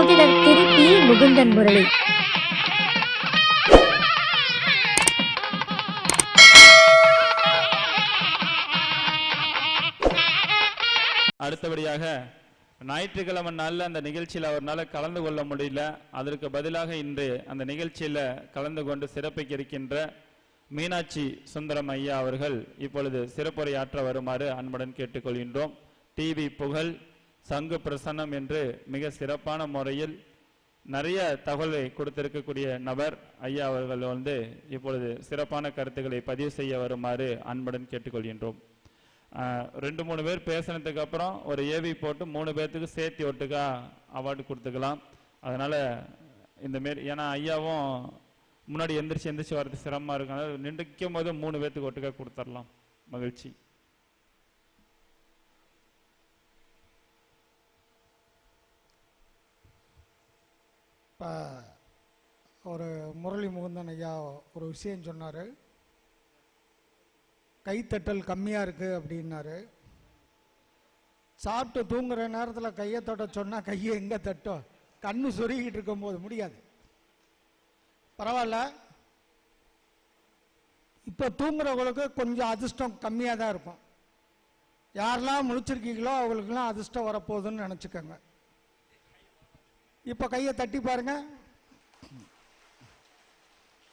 ஜோதிடர் திருப்பி முகுந்தன் முரளி. அடுத்தபடியாக ஞாயிற்றுக்கிழமை நாளில் அந்த நிகழ்ச்சியில் அவர்னால கலந்து கொள்ள முடியல. அதற்கு பதிலாக இன்று அந்த நிகழ்ச்சியில் கலந்து கொண்டு சிறப்பிக்க இருக்கின்ற மீனாட்சி சுந்தரம் ஐயா அவர்கள் இப்பொழுது சிறப்புரையாற்ற வருமாறு அன்புடன் கேட்டுக்கொள்கின்றோம். டிவி புகழ் சங்கு பிரசன்னம் என்று மிக சிறப்பான முறையில் நிறைய தகவலை கொடுத்திருக்கக்கூடிய நபர் ஐயா அவர்கள் வந்து இப்பொழுது சிறப்பான கருத்துக்களை பதிவு செய்ய வருமாறு அன்புடன் கேட்டுக்கொள்கின்றோம். ரெண்டு மூணு பேர் பேசினதுக்கு அப்புறம் ஒரு ஏவி போட்டு மூணு பேர்த்துக்கு சேர்த்து ஒட்டுக்கா அவார்டு கொடுத்துக்கலாம். அதனால இந்த மாரி ஏன்னா ஐயாவும் முன்னாடி எந்திரிச்சு எந்திரிச்சு வர்றது சிரமமா இருக்கும் அதனால நின்றுக்கும் போது மூணு பேர்த்துக்கு ஒட்டுக்கா கொடுத்துடலாம். மகிழ்ச்சி. இப்போ ஒரு முரளி முகுந்தன் ஐயா ஒரு விஷயம் சொன்னார். கைத்தட்டல் கம்மியாக இருக்குது அப்படின்னாரு. சாப்பிட்டு தூங்குற நேரத்தில் கையை தொட்ட சொன்னால் கையை எங்கே தட்டும்? கண்ணு சொருகிட்டு இருக்கும்போது முடியாது. பரவாயில்ல. இப்போ தூங்குறவங்களுக்கு கொஞ்சம் அதிர்ஷ்டம் கம்மியாக தான் இருக்கும். யாரெல்லாம் முழிச்சிருக்கீங்களோ அவங்களுக்குலாம் அதிர்ஷ்டம் வரப்போகுதுன்னு நினச்சிக்கோங்க. இப்போ கையை தட்டி பாருங்க.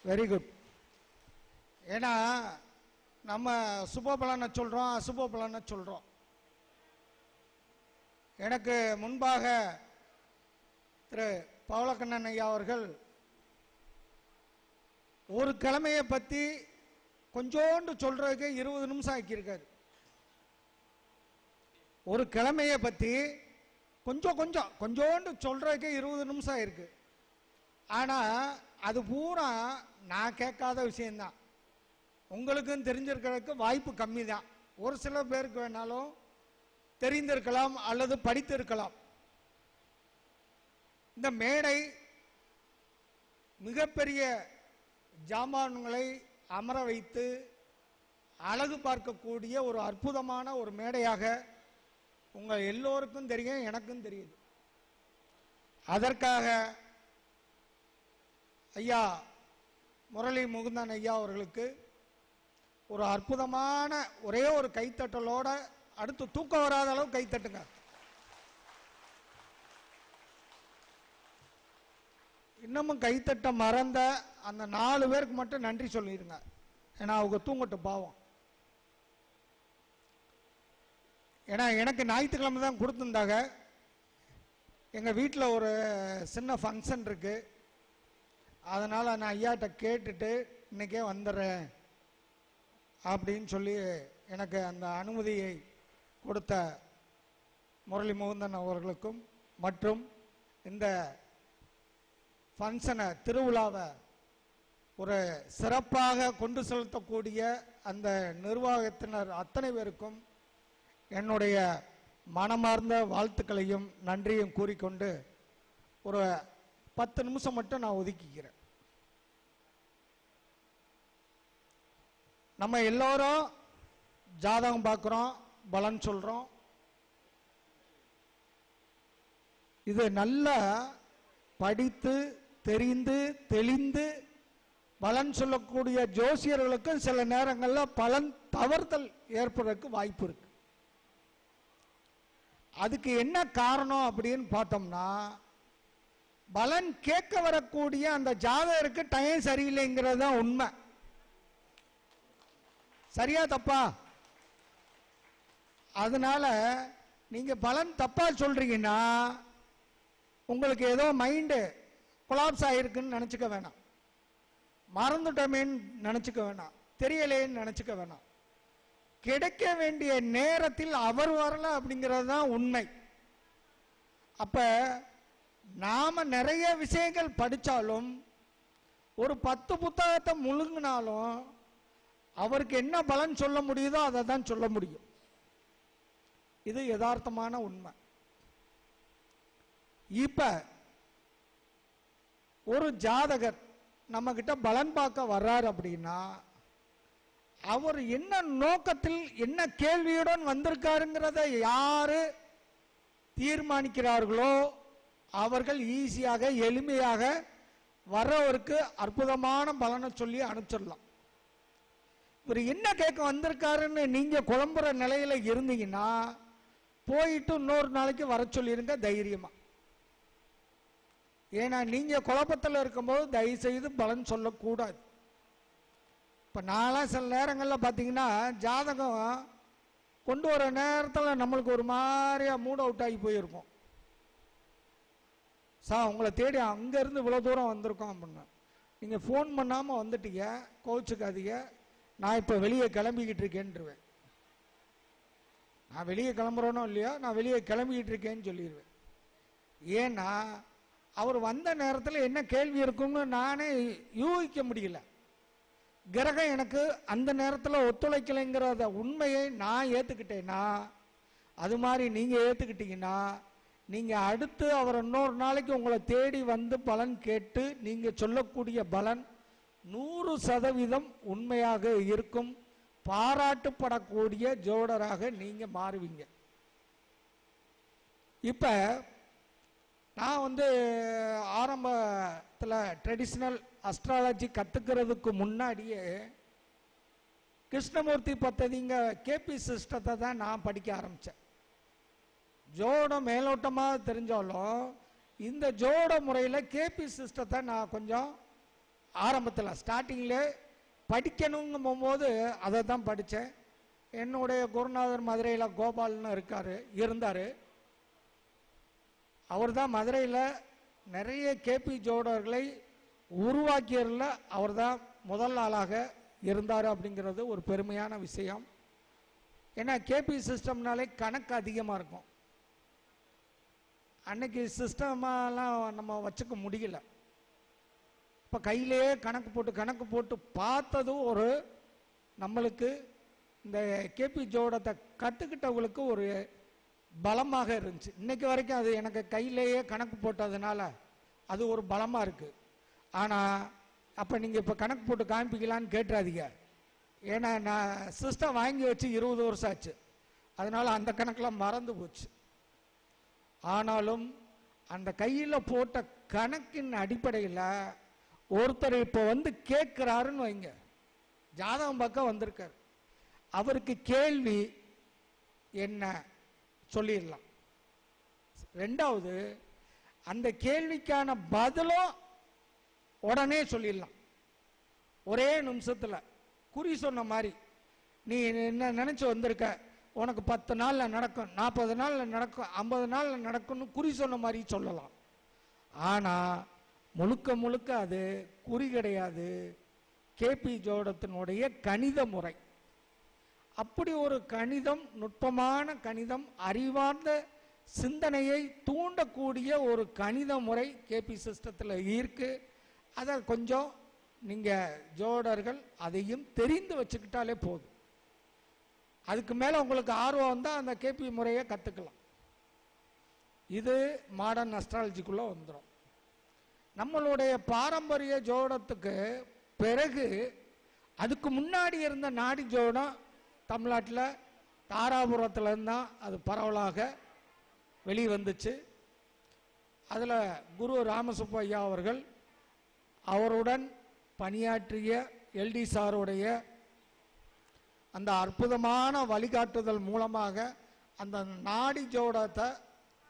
வெரி குட் ஏன்னா நம்ம சுப பலனை சொல்கிறோம் அசுப பலனை சொல்கிறோம் எனக்கு முன்பாக திரு பவளக்கண்ணன் ஐயா அவர்கள் ஒரு கிழமையை பற்றி கொஞ்சோண்டு சொல்றதுக்கு இருபது நிமிஷம் ஆக்கியிருக்காரு. ஒரு கிழமையை பற்றி கொஞ்சம் கொஞ்சம் கொஞ்சோண்டு சொல்றதுக்கே இருபது நிமிஷம் ஆயிருக்கு ஆனால் அது பூரா நான் கேட்காத விஷயந்தான் உங்களுக்கும் தெரிஞ்சிருக்கிறதுக்கு வாய்ப்பு கம்மி தான் ஒரு சில பேருக்கு வேணாலும் தெரிந்திருக்கலாம் அல்லது படித்திருக்கலாம். இந்த மேடை மிகப்பெரிய ஜாமான்களை அமர வைத்து அழகு பார்க்கக்கூடிய ஒரு அற்புதமான ஒரு மேடையாக உங்கள் எல்லோருக்கும் தெரியும் எனக்கும் தெரியுது அதற்காக ஐயா முரளி முகுந்தன் ஐயா அவர்களுக்கு ஒரு அற்புதமான ஒரே ஒரு கைத்தட்டலோட அடுத்து தூக்கம் வராத அளவு கைத்தட்டுங்க. இன்னமும் கைத்தட்ட மறந்த அந்த நாலு பேருக்கு மட்டும் நன்றி சொல்லிடுங்க ஏன்னா அவங்க தூங்கட்டும் பாவம். ஏன்னா எனக்கு ஞாயிற்றுக்கிழமை தான் கொடுத்துருந்தாங்க. எங்கள் வீட்டில் ஒரு சின்ன ஃபங்க்ஷன் இருக்கு. அதனால் நான் ஐயாட்ட கேட்டுட்டு இன்னைக்கே வந்துடுறேன் அப்படின்னு சொல்லி எனக்கு அந்த அனுமதியை கொடுத்த முரளி முகுந்தன் அவர்களுக்கும் மற்றும் இந்த ஃபங்க்ஷனை திருவிழாவை ஒரு சிறப்பாக கொண்டு செலுத்தக்கூடிய அந்த நிர்வாகத்தினர் அத்தனை பேருக்கும் என்னுடைய மனமார்ந்த வாழ்த்துக்களையும் நன்றியும் கூறிக்கொண்டு ஒரு பத்து நிமிஷம் மட்டும் நான் ஒதுக்கிக்கிறேன். நம்ம எல்லோரும் ஜாதகம் பார்க்குறோம் பலன் சொல்கிறோம் இது நல்லா படித்து தெரிந்து தெளிந்து பலன் சொல்லக்கூடிய ஜோசியர்களுக்கும் சில நேரங்களில் பலன் தவறுதல் ஏற்படுறதுக்கு வாய்ப்பு இருக்கு. அதுக்கு என்ன காரணம் அப்படின்னு பார்த்தோம்னா பலன் கேட்க வரக்கூடிய அந்த ஜாதகருக்கு டைம் சரியில்லைங்கிறது தான் உண்மை. சரியா தப்பா? அதனால நீங்க பலன் தப்பா சொல்றீங்கன்னா உங்களுக்கு ஏதோ மைண்டு கொலாப்ஸ் ஆயிருக்குன்னு நினச்சிக்க வேணாம். மறந்துட்டோமேன்னு நினச்சிக்க வேணாம். தெரியலேன்னு நினச்சிக்க வேணாம். கிடைக்க வேண்டிய நேரத்தில் அவர் வரல அப்படிங்கிறது தான் உண்மை. அப்ப நாம நிறைய விஷயங்கள் படித்தாலும் ஒரு பத்து புத்தகத்தை முழுங்கினாலும் அவருக்கு என்ன பலன் சொல்ல முடியுதோ அதை தான் சொல்ல முடியும். இது யதார்த்தமான உண்மை. இப்ப ஒரு ஜாதகர் நம்ம கிட்ட பலன் பார்க்க வர்றார் அப்படின்னா அவர் என்ன நோக்கத்தில் என்ன கேள்வியுடன் வந்திருக்காருங்கிறத யாரு தீர்மானிக்கிறார்களோ அவர்கள் ஈஸியாக எளிமையாக வரவருக்கு அற்புதமான பலனை சொல்லி அனுப்பிச்சிடலாம். இவர் என்ன கேட்க வந்திருக்காருன்னு நீங்க குழம்புற நிலையில இருந்தீங்கன்னா போயிட்டு இன்னொரு நாளைக்கு வர சொல்லிடுங்க தைரியமா. ஏன்னா நீங்க குழப்பத்தில் இருக்கும்போது தயவு செய்து பலன் சொல்லக்கூடாது. இப்போ நான்லாம் சில நேரங்களில் பார்த்தீங்கன்னா ஜாதகம் கொண்டு வர நேரத்தில் நம்மளுக்கு ஒரு மாதிரியாக மூட் அவுட் ஆகி போயிருக்கும். சார் உங்களை தேடி அங்கேருந்து இவ்வளோ தூரம் வந்திருக்கோம் அப்படின்னு. நீங்கள் ஃபோன் பண்ணாமல் வந்துட்டீங்க கோச்சுக்காதீங்க நான் இப்போ வெளியே கிளம்பிக்கிட்டு இருக்கேன்ருவேன் நான் வெளியே கிளம்புறேனோ இல்லையோ நான் வெளியே கிளம்பிக்கிட்டு இருக்கேன்னு சொல்லிடுவேன் ஏன்னா அவர் வந்த நேரத்தில் என்ன கேள்வி இருக்கும்னு நானே யூகிக்க முடியல. கிரகம் எனக்கு அந்த நேரத்தில் ஒத்துழைக்கலைங்கிறத உண்மையை நான் ஏற்றுக்கிட்டேன்னா அது மாதிரி நீங்கள் ஏற்றுக்கிட்டீங்கன்னா நீங்கள் அடுத்து அவர் இன்னொரு நாளைக்கு உங்களை தேடி வந்து பலன் கேட்டு நீங்கள் சொல்லக்கூடிய பலன் நூறு சதவீதம் உண்மையாக இருக்கும். பாராட்டுப்படக்கூடிய ஜோடராக நீங்கள் மாறுவீங்க. இப்போ நான் வந்து ஆரம்பத்தில் ட்ரெடிஷ்னல் அஸ்ட்ராலஜி கற்றுக்கிறதுக்கு முன்னாடியே கிருஷ்ணமூர்த்தி பத்ததிங்க கேபி சிஸ்டத்தை தான் நான் படிக்க ஆரம்பித்தேன் ஜோடம் மேலோட்டமாக தெரிஞ்சாலும் இந்த ஜோட முறையில் கேபி சிஸ்டத்தை நான் கொஞ்சம் ஆரம்பத்தில் ஸ்டார்டிங்கில் படிக்கணுங்கும் போது அதை தான் படித்தேன் என்னுடைய குருநாதர் மதுரையில் கோபால்னு இருக்கார் இருந்தார். அவர் தான் மதுரையில் நிறைய கேபி ஜோடர்களை உருவாக்கியதில் அவர் தான் முதல் ஆளாக இருந்தார் அப்படிங்கிறது ஒரு பெருமையான விஷயம். ஏன்னா கேபி சிஸ்டம்னாலே கணக்கு அதிகமாக இருக்கும். அன்னைக்கு சிஸ்டமெல்லாம் நம்ம வச்சுக்க முடியல. இப்போ கையிலேயே கணக்கு போட்டு கணக்கு போட்டு பார்த்ததும் ஒரு நம்மளுக்கு இந்த கேபி ஜோடத்தை கற்றுக்கிட்டவங்களுக்கு ஒரு பலமாக இருந்துச்சு. இன்னைக்கு வரைக்கும் அது எனக்கு கையிலேயே கணக்கு போட்டதுனால அது ஒரு பலமாக இருக்குது ஆனால் அப்போ நீங்கள் இப்போ கணக்கு போட்டு காமிப்பிக்கலான்னு கேட்டுறாதீங்க. ஏன்னா நான் சிஸ்டம் வாங்கி வச்சு இருபது வருஷம் ஆச்சு. அதனால அந்த கணக்கெலாம் மறந்து போச்சு. ஆனாலும் அந்த கையில் போட்ட கணக்கின் அடிப்படையில் ஒருத்தர் இப்போ வந்து கேட்குறாருன்னு வைங்க. ஜாதகம் பக்கம் வந்திருக்கார். அவருக்கு கேள்வி என்ன? சொல்லிடலாம். ரெண்டாவது அந்த கேள்விக்கான பதிலும் உடனே சொல்லிடலாம். ஒரே நிமிஷத்தில். குறி சொன்ன மாதிரி நீ என்ன நினச்சி வந்திருக்க? உனக்கு பத்து நாளில் நடக்கும் நாற்பது நாளில் நடக்கும் ஐம்பது நாளில் நடக்கும்னு குறி சொன்ன மாதிரி சொல்லலாம். ஆனால் முழுக்க முழுக்க அது குறி கிடையாது. கேபி ஜோடத்தினுடைய கணித முறை. அப்படி ஒரு கணிதம் நுட்பமான கணிதம் அறிவார்ந்த சிந்தனையை தூண்டக்கூடிய ஒரு கணித முறை கேபி சிஸ்டத்தில் இருக்கு. அதை கொஞ்சம் நீங்கள் ஜோடர்கள் அதையும் தெரிந்து வச்சுக்கிட்டாலே போதும். அதுக்கு மேலே உங்களுக்கு ஆர்வம் வந்தால் அந்த கேபி முறையை கற்றுக்கலாம் இது மாடர்ன் அஸ்ட்ராலஜிக்குள்ளே வந்துடும் நம்மளுடைய பாரம்பரிய ஜோடத்துக்கு பிறகு அதுக்கு முன்னாடி இருந்த நாடி ஜோடம் தமிழ்நாட்டில் தாராபுரத்துலேருந்து தான் அது பரவலாக வெளிவந்துச்சு. அதில் குரு ராமசுப்பையா அவர்கள் அவருடன் பணியாற்றிய எல்டி சாருடைய அந்த அற்புதமான வழிகாட்டுதல் மூலமாக அந்த நாடி ஜோடத்தை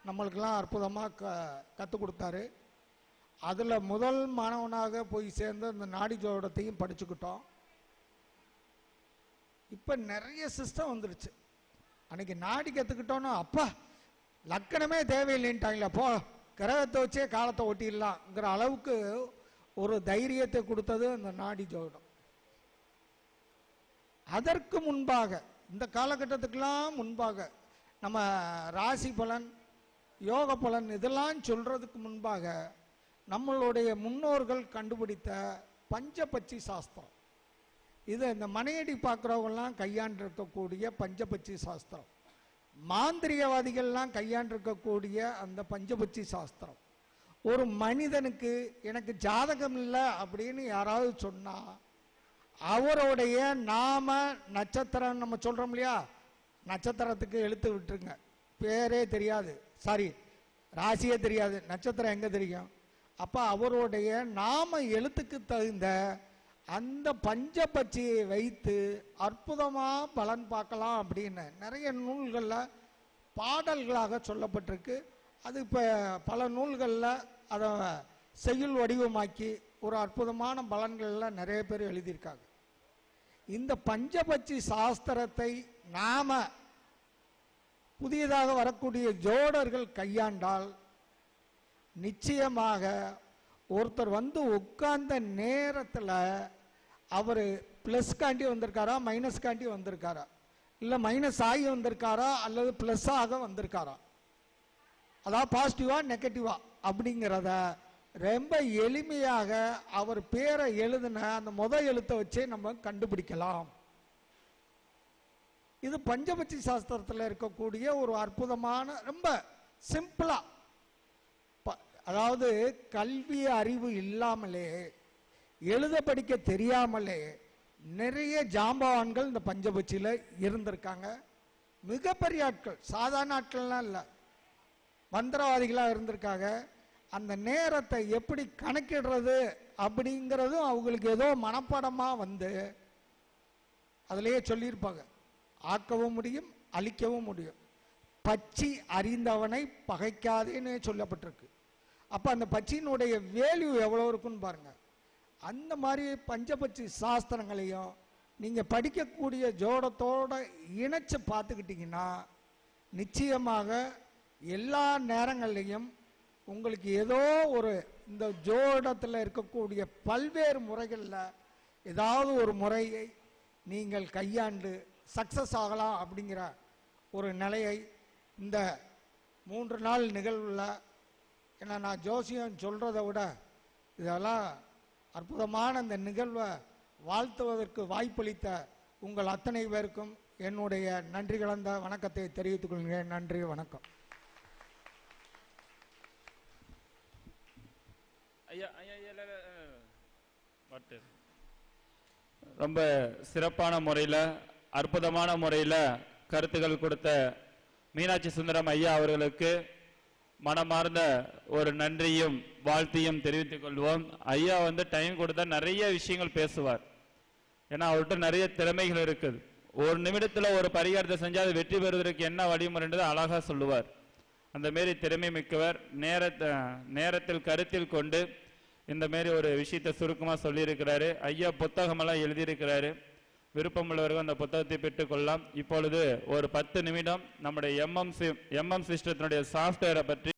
நம்மளுக்கெல்லாம் அற்புதமாக க கற்றுக் கொடுத்தாரு. அதில் முதல் மாணவனாக போய் சேர்ந்து அந்த நாடி ஜோடத்தையும் படிச்சுக்கிட்டோம். இப்போ நிறைய சிஸ்டம் வந்துடுச்சு அன்னைக்கு நாடி கற்றுக்கிட்டோன்னா அப்பா லக்கணமே தேவையில்லைன்ட்டாங்களே போ கிரகத்தை வச்சே காலத்தை ஒட்டிடலாங்கிற அளவுக்கு ஒரு தைரியத்தை கொடுத்தது அந்த நாடி ஜோடம் அதற்கு முன்பாக இந்த காலகட்டத்துக்கெல்லாம் முன்பாக நம்ம ராசி பலன் யோக பலன் இதெல்லாம் சொல்றதுக்கு முன்பாக நம்மளுடைய முன்னோர்கள் கண்டுபிடித்த பஞ்சபட்சி சாஸ்திரம். இது இந்த மனையடி பார்க்குறவங்கெல்லாம் கையாண்டிருக்கக்கூடிய பஞ்சபட்சி சாஸ்திரம். மாந்திரிகவாதிகள்லாம் கையாண்டிருக்கக்கூடிய அந்த பஞ்சபட்சி சாஸ்திரம். ஒரு மனிதனுக்கு எனக்கு ஜாதகம் இல்லை அப்படின்னு யாராவது சொன்னால் அவருடைய நாம நட்சத்திரம் நம்ம சொல்கிறோம் இல்லையா? நட்சத்திரத்துக்கு எழுத்து விட்டுருங்க. பேரே தெரியாது. சாரி ராசியே தெரியாது. நட்சத்திரம் எங்கே தெரியும்? அப்போ அவருடைய நாம எழுத்துக்கு தகுந்த அந்த பஞ்சபட்சியை வைத்து அற்புதமாக பலன் பார்க்கலாம் அப்படின்னு நிறைய நூல்களில் பாடல்களாக சொல்லப்பட்டிருக்கு. அது இப்போ பல நூல்களில் அதை செய்யுள் வடிவமாக்கி ஒரு அற்புதமான பலன்களில் நிறைய பேர் எழுதியிருக்காங்க. இந்த பஞ்சபட்சி சாஸ்திரத்தை நாம் புதியதாக வரக்கூடிய ஜோடர்கள் கையாண்டால் நிச்சயமாக ஒருத்தர் வந்து உட்கார்ந்த நேரத்தில் அவர் ப்ளஸ் காண்டி வந்திருக்காரா மைனஸ் காண்டி வந்திருக்காரா? இல்லை மைனஸ் ஆகி வந்திருக்காரா அல்லது ப்ளஸ்ஸாக ஆக வந்திருக்காரா? அதாவது பாசிட்டிவா நெகட்டிவா அப்படிங்கிறத ரொம்ப எளிமையாக அவர் பேரை எழுதின அந்த முத எழுத்தை வச்சே நம்ம கண்டுபிடிக்கலாம். இது பஞ்சபட்சி சாஸ்திரத்தில் இருக்கக்கூடிய ஒரு அற்புதமான ரொம்ப சிம்பிளா ப- அதாவது கல்வி அறிவு இல்லாமலே எழுத படிக்க தெரியாமலே நிறைய ஜாம்பவான்கள் இந்த பஞ்சபட்சியில் இருந்திருக்காங்க. மிகப்பெரிய ஆட்கள் சாதாரண ஆட்கள்லாம் இல்லை. மந்திரவாதிகளாக இருந்திருக்காங்க. அந்த நேரத்தை எப்படி கணக்கிடுறது அப்படிங்கிறதும் அவங்களுக்கு ஏதோ மனப்பாடமாக வந்து அதிலேயே சொல்லியிருப்பாங்க. ஆக்கவும் முடியும் அழிக்கவும் முடியும். பச்சி அறிந்தவனை பகைக்காதேன்னு சொல்லப்பட்டிருக்கு. அப்போ அந்த பச்சியினுடைய வேல்யூ எவ்வளோ இருக்குன்னு பாருங்கள் அந்த மாதிரி பஞ்சபட்சி சாஸ்திரங்களையும் நீங்கள் படிக்கக்கூடிய ஜோடத்தோட இணைச்சு பார்த்துக்கிட்டிங்கன்னா நிச்சயமாக எல்லா நேரங்கள்லையும் உங்களுக்கு ஏதோ ஒரு இந்த ஜோடத்தில் இருக்கக்கூடிய பல்வேறு முறைகளில் ஏதாவது ஒரு முறையை நீங்கள் கையாண்டு சக்சஸ் ஆகலாம் அப்படிங்கிற ஒரு நிலையை இந்த மூன்று நாள் நிகழ்வில் ஏன்னா நான் ஜோசியம் சொல்கிறத விட இதெல்லாம் அற்புதமான இந்த நிகழ்வை வாழ்த்துவதற்கு வாய்ப்பளித்த உங்கள் அத்தனை பேருக்கும் என்னுடைய நன்றி கலந்த வணக்கத்தை தெரிவித்துக் கொள்கிறேன். நன்றி வணக்கம். ஐயா ஐயா ரொம்ப சிறப்பான முறையில் அற்புதமான முறையில் கருத்துக்கள் கொடுத்த மீனாட்சி சுந்தரம் ஐயா அவர்களுக்கு மனமார்ந்த ஒரு நன்றியும் வாழ்த்தையும் தெரிவித்துக் கொள்வோம். ஐயா வந்து டைம் கொடுத்தா நிறைய விஷயங்கள் பேசுவார். ஏன்னா அவர்கிட்ட நிறைய திறமைகள் இருக்குது. ஒரு நிமிடத்தில் ஒரு பரிகாரத்தை செஞ்சால் அது வெற்றி பெறுவதற்கு என்ன வழிமுறைன்றது அழகாக சொல்லுவார். அந்த மாரி திறமை மிக்கவர். நேரத்தை நேரத்தில் கருத்தில் கொண்டு இந்த மாரி ஒரு விஷயத்தை சுருக்கமாக சொல்லியிருக்கிறாரு. ஐயா புத்தகமெல்லாம் எழுதியிருக்கிறாரு. விருப்பமுள்ளவர்கள் அந்த புத்தகத்தை பெற்றுக்கொள்ளலாம் இப்பொழுது ஒரு பத்து நிமிடம் நம்முடைய எம்எம் எம்எம் சிஸ்டத்தினுடைய சாஃப்ட்வேரை பற்றி